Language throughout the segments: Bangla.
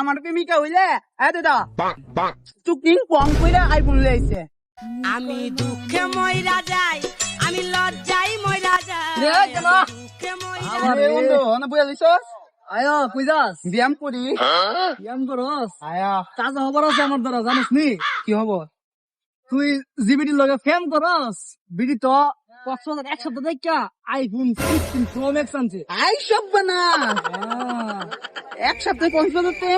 আমার প্রেমিকা হইলে? হ্যাঁ দাদা. চুকিং পং কইরা আইফোন লইছে আমি দুঃখে ময়রা যাই আমি লজ্জাই ময়রা যাই। রে, কেন? দুঃখে বন্ধু না বুঝা আয়ো কইজাস ব্যায়াম করি। ব্যায়াম করস? আয়া। কাজ হবার আছে আমার দ্বারা জানিস নি? কি হব তুই জিবিটির লগে ফেম করস? বিডি তো? কক্সবাজার এক সপ্তাহ দেখা আইফোন সিক্সটিন প্রো ম্যাক্স আনছে। আই সব বানা আহ, এক সপ্তাহে কক্সবাজারতে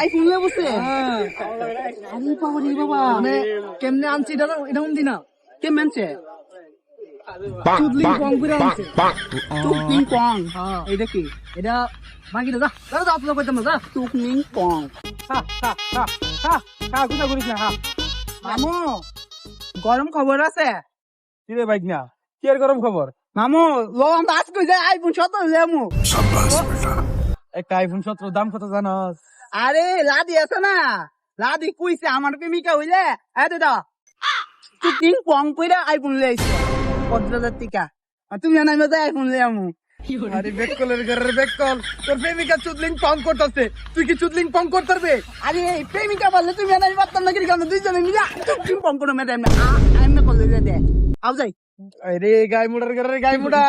আইফোন লয়ে বসে। আরে বাবা রে বাবা। মানে কেমনে আনছি? এটা এটা উন্দি না? কে মানছে Bonk, Chudling bonk, pong করে আনছে। পং হ্যাঁ। কি? এটা যা। যা যা হা হা হা হা হা গুছা করিস না হা। মামু গরম খবর আছে? কি রে বাইক না কি আর গরম খবর? মামু লো আমরা আজকে যাই আইফোন লেমু একটা আইফোন সতেরো দাম কত জানস আরে লাদি আছে না? লাদি কুইছে আমার প্রেমিকা হইলে হ্যাঁ দাদা চুকিং পং কইরা আইফোন লইছে পদ্মাজার টিকা। আর তুমি জানাই মজা আইফোন লেমু আরে বেককলের ঘরের বেককল তোর প্রেমিকা চুদলিং পং করতেছে। তুই কি চুদলিং পং করতে পারবে আরে এই প্রেমিকা বললে তুমি জানাই পারতাম না কিন্তু দুইজনে মিলে চুকিং পং করে ম্যাডাম আমি করলে দে। আও যাই। আরে গাই মুড়ার ঘরের গাই মুড়া।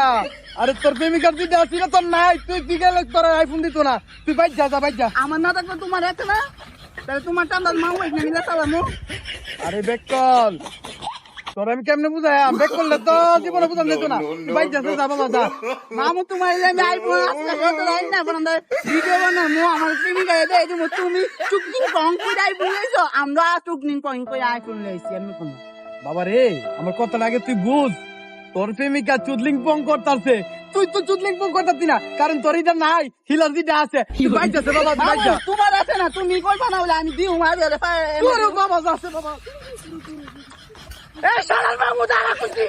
আরে তোর প্রেমিকার তুই দেওয়া ছিল তোর নাই। তুই তুই গেলে তোর আইফোন দিত না? তুই বাইক যা যা বাইক যা। আমার না থাকলে তোমার আছে না? তাহলে তোমার টান্দার মাও এখানে মিলে চালামু আরে বেককল তোর আমি কেমনে বুঝাই বেক করলে তো জীবনে বুঝান দিত না। তুই বাইক যা যা বাবা যা। মামু তোমার এই আমি আইফোন আজকে কত রাইন না বন্ধ ভিডিও বানামু। আমার প্রেমিকা দে এই তুমি চুকিং পং করে আইফোন লইছো আমরা চুকিং পং করে আইফোন লইছি আমি কোন। বাবা রে আমার কথা লাগে তুই বুঝ। তোর প্রেমিকা চুদলিং পং করতাছে। তুই তো চুদলিং পং করতাছি না কারণ তোর এটা নাই হিলার যেটা আছে। বাইক বাবা যা। তোমার আছে না তুমি কইবা না বলে আমি দিউ মারি আরে তোর বাবা আছে বাবা। এ শালার বাবু দাঁড়া খুশি